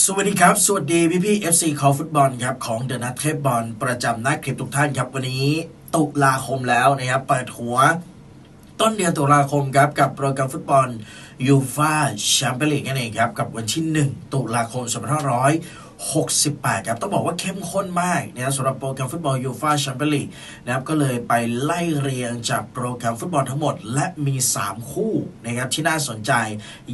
สวัสดีครับ สวัสดีพี่พี่ FC คอฟุตบอลครับของเดอะนัทเทปบอลประจำนักคลิปทุกท่านครับวันนี้ตุลาคมแล้วนะครับเปิดหัว ต้นเดือนตุลาคมครับกับโปรแกรมฟุตบอลยูฟาแชมเปี้ยนลีกนั่นเองครับกับวันที่ 1 ตุลาคม 68 ครับ ต้องบอกว่าเข้มข้นมากนะครับสำหรับโปรแกรมฟุตบอลยูฟาแชมเปี้ยนลีกนะครับก็เลยไปไล่เรียงจากโปรแกรมฟุตบอลทั้งหมด และมี 3 คู่นะครับที่น่าสนใจ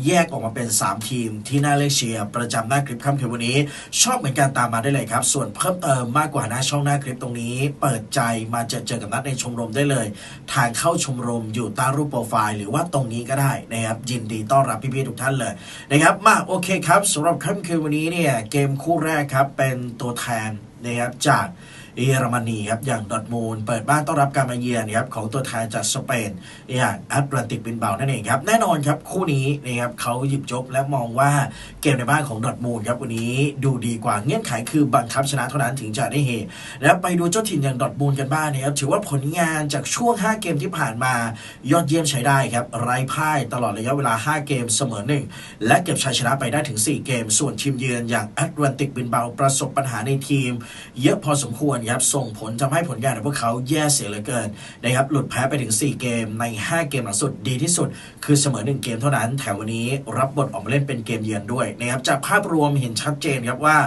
แยกออกมาเป็น 3 ทีมที่น่าเลือกเชียร์ประจำหน้าคลิปค่ำคืนวันนี้ ชอบเหมือนกันตามมาได้เลยครับ ส่วนเพิ่มเติมมากกว่าหน้าช่องหน้าคลิปตรงนี้ เปิดใจมาเจอเจอกับนัดในชมรมได้เลย ทางเข้าชมรมอยู่ใต้รูปโปรไฟล์หรือว่าตรงนี้ก็ได้นะครับยินดีต้อนรับพี่ๆทุกท่านเลยนะครับมาโอเคครับสำหรับค่ำคืนวันนี้เนี่ยเกมคู่แรกครับเป็นตัวแทนนะครับจาก เยอรมนีครับอย่างดอทมูลเปิดบ้านต้อนรับการมาเยือนครับของตัวแทนจากสเปนอย่างแอตแลนติกบินเบานั่นเองครับแน่นอนครับคู่นี้นะครับเขาหยิบยกและมองว่าเกมในบ้านของดอทมูลครับวันนี้ดูดีกว่าเงื่อนไขคือบังคับชนะเท่านั้นถึงจะได้เฮแล้วไปดูเจ้าถิ่นอย่างดอทมูลกันบ้างนะครับถือว่าผลงานจากช่วง 5 เกมที่ผ่านมายอดเยี่ยมใช้ได้ครับไร้พ่ายตลอดระยะเวลา 5 เกมเสมอหนึ่งและเก็บชัยชนะไปได้ถึง 4 เกม ส่วนทีมเยือนอย่างแอตแลนติกบินเบาประสบปัญหาในทีม เยอะพอสมควรครับส่งผลทำให้ผลงานของพวกเขาแย่เสียเหลือเกินนะครับหลุดแพ้ไปถึง 4 เกมใน 5 เกมหลังสุดดีที่สุด คือเสมอ 1 เกมเท่านั้นแถววันนี้รับบทออกมาเล่นเป็นเกมเยือนด้วยนะครับจากภาพรวมเห็นชัดเจนครับว่า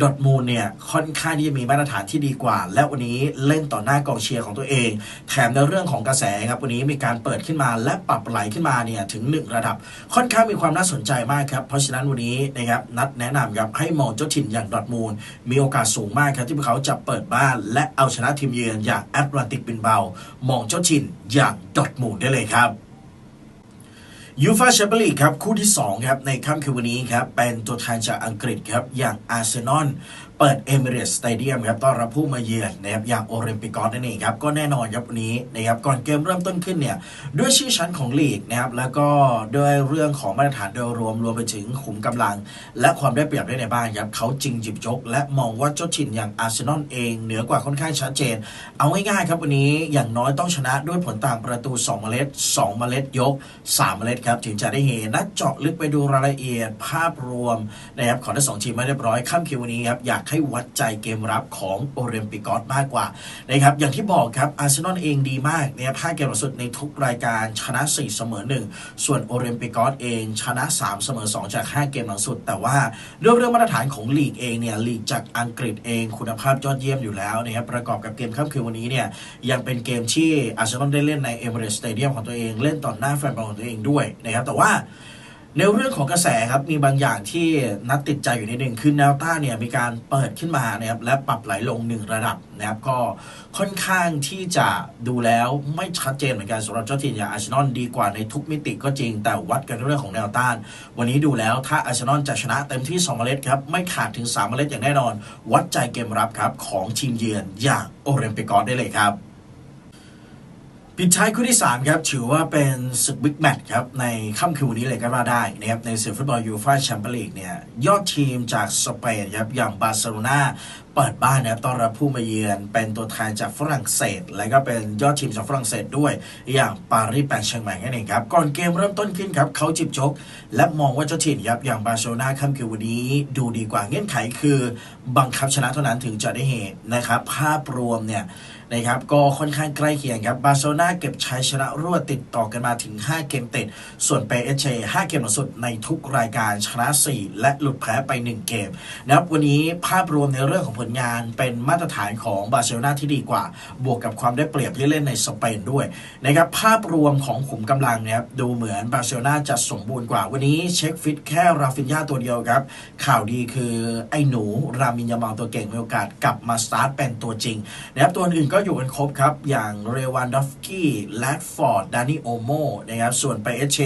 ดอทมูลเนี่ยค่อนข้างที่จะมีมาตรฐานที่ดีกว่า และวันนี้เล่นต่อหน้ากองเชียร์ของตัวเอง แถมในเรื่องของกระแสครับวันนี้มีการเปิดขึ้นมาและปรับไหลขึ้นมาเนี่ยถึง 1 ระดับ ค่อนข้างมีความน่าสนใจมากครับเพราะฉะนั้นวันนี้นะครับนัดแนะนำครับให้มองเจ้าถิ่นอย่างดอทมูลมีโอกาสสูงมากครับที่พวกเขาจะเปิดบ้าน และเอาชนะทีมเยือนอย่างแอตแลนติกบินเบามองเจ้าถิ่นอย่างดอทมูลได้เลยครับ ยูฟาแชมเปี้ยนลีกครับคู่ที่2ครับในค่ำคืนวันนี้ครับเป็นตัวแทนจากอังกฤษครับอย่างอาร์เซนอล เปิดเอมิเรตสเตเดียมครับต้อนรับผู้มาเยือนนะครับอย่างโอลิมปิกอสนั่นเองครับก็แน่นอนครับวันนี้นะครับก่อนเกมเริ่มต้นขึ้นเนี่ยด้วยชื่อชั้นของลีกนะครับแล้วก็ด้วยเรื่องของมาตรฐานโดยรวมรวมไปถึงขุมกำลัง และความได้เปรียบได้ในบ้านครับเขาจริงหยิบยก และมองว่าเจ้าถิ่นอย่างอาร์เซนอลเองเหนือกว่าค่อนข้างชัดเจน เอาง่ายๆครับวันนี้อย่างน้อยต้องชนะด้วยผลต่างประตู 2 เมล็ด 2 เมล็ดยก 3 เมล็ดครับถึงจะได้เฮนัดเจาะลึกไปดูรายละเอียดภาพรวมนะครับของทั้งสองทีมมาเรียบร้อยค่ำคืนวันนี้ครับอยากให้วัดใจเกมรับของโอเรมปิกอสมากกว่านะครับอย่างที่บอกครับอาร์เซนอลเองดีมากนะคเกมล่าสุดในทุกรายการชนะ 4 เสมอ 1 ส่วนโอเรมปิกอสเองชนะ 3 เสมอ 2 จาก 5 เกมหลังสุด แต่ว่าเรื่องเรื่องมาตรฐานของลีกเองเนี่ยลีกจากอังกฤษเองคุณภาพยอดเยี่ยมอยู่แล้วนะครับประกอบกับเกมค่ำคืนวันนี้เนี่ยยังเป็นเกมที่อาร์เซนอลได้เล่นในเอเมเรสสเตเดียมของตัวเองเล่นต่อหน้าแฟนบอลของตัวเองด้วยนะครับแต่ว่า ในเรื่องของกระแสครับมีบางอย่างที่นัดติดใจอยู่ในหนึ่งคือแนวต้านเนี่ยมีการเปิดขึ้นมานะครับและปรับไหลลงหนึ่งระดับนะครับก็ค่อนข้างที่จะดูแล้วไม่ชัดเจนเหมือนกันสำหรับเจ้าถิ่นอย่างอาร์เซนอลดีกว่าในทุกมิติก็จริง แต่วัดกันเรื่องของแนวต้าน วันนี้ดูแล้วถ้าอาร์เซนอลจะชนะเต็มที่2เมล็ดครับไม่ขาดถึง3เมล็ดอย่างแน่นอน วัดใจเกมรับครับของทีมเยือนอย่างโอเรมปิกอสได้เลยครับ ปิดท้ายคู่ที่ 3 ครับ ถือว่าเป็นศึกบิ๊กแมตช์ครับ ในค่ำคืนวันนี้เลยก็ว่าได้นะครับ ในศึกฟุตบอลยูฟ่าแชมเปี้ยนลีกเนี่ย ยอดทีมจากสเปนครับ อย่างบาร์เซโลนาเปิดบ้านนะครับต้อนรับผู้มาเยือนเป็นตัวแทนจากฝรั่งเศส และก็เป็นยอดทีมจากฝรั่งเศสด้วย อย่างปารีสแปงเชียงใหม่นั่นเองครับก่อนเกมเริ่มต้นขึ้นครับเขาจิบชก และมองว่าเจ้าถิ่นครับอย่างบาร์เซโลนาค่ำคืนวันนี้ดูดีกว่าเงื่อนไขคือ บังคับชนะเท่านั้นถึงจะได้เหตุนะครับภาพรวมเนี่ยนะครับก็ค่อนข้างใกล้เคียงครับบาร์เซโลนาเก็บชัยชนะรวดติดต่อกันมาถึง 5 เกมติด ส่วนเปเอเช5เกมหลังสุดในทุกรายการชนะ 4 และหลุดแพ้ไป 1 เกมนะครับวันนี้ภาพรวมในเรื่องของลงานเป็นมาตรฐานของบาร์เซโลนาที่ดีกว่า บวกกับความได้เปรียบที่เล่นในสเปนด้วยนะครับภาพรวมของขุมกำลังเนี่ยดูเหมือนบาร์เซโลนาจะสมบูรณ์กว่า วันนี้เช็คฟิตแค่ราฟินยาตัวเดียวครับ ข่าวดีคือไอ้หนูรามินยามาตัวเก่งมีโอกาสกลับมาสตาร์ทเป็นตัวจริงนะครับตัวอื่นก็อยู่กันครบครับ อย่างเรวันดอฟกี้แลดฟอร์ดดานิโอโมนะครับส่วนไปเอเช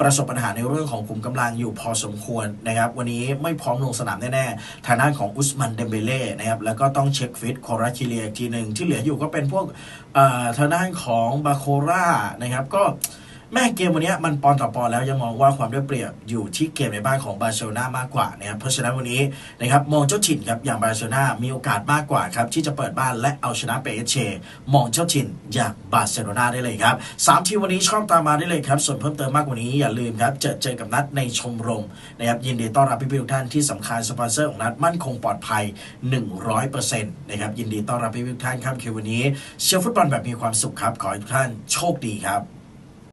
ประสบปัญหาในเรื่องของขุมกำลังอยู่พอสมควรนะครับวันนี้ไม่พร้อมลงสนามแน่ๆทางด้านของอุสมันเดมเบเล่นะครับ แล้วก็ต้องเช็คฟิตโคราชิเลียอีกทีหนึ่งที่เหลืออยู่ก็เป็นพวกเอ่อทางด้านของบาโครานะครับก็ แม่เกมวันนี้มันปอนต่อปอนแล้วยังมองว่าความได้เปรียบอยู่ที่เกมในบ้านของบาร์เซโลนามากกว่านะครับเพราะฉะนั้นวันนี้นะครับมองเจ้าถิ่นครับอย่างบาร์เซโลนามีโอกาสมากกว่าครับที่จะเปิดบ้านและเอาชนะเปเชมองเจ้าถิ่นอย่างบาร์เซโลนาได้เลยครับสามทีมวันนี้ชอบตามมาได้เลยครับส่วนเพิ่มเติมมากกว่านี้อย่าลืมครับเจอเจอกับนัดในชมรมนะครับยินดีต้อนรับพี่ๆทุกท่านที่สำคัญสปอนเซอร์ของนัดมั่นคงปลอดภัย 100%นะครับยินดีต้อนรับพี่ๆทุกท่านครับคือวันนี้เชียร์ฟุตบอลแบบมีความสุขครับขอให้ทุกท่านโชคดีครับ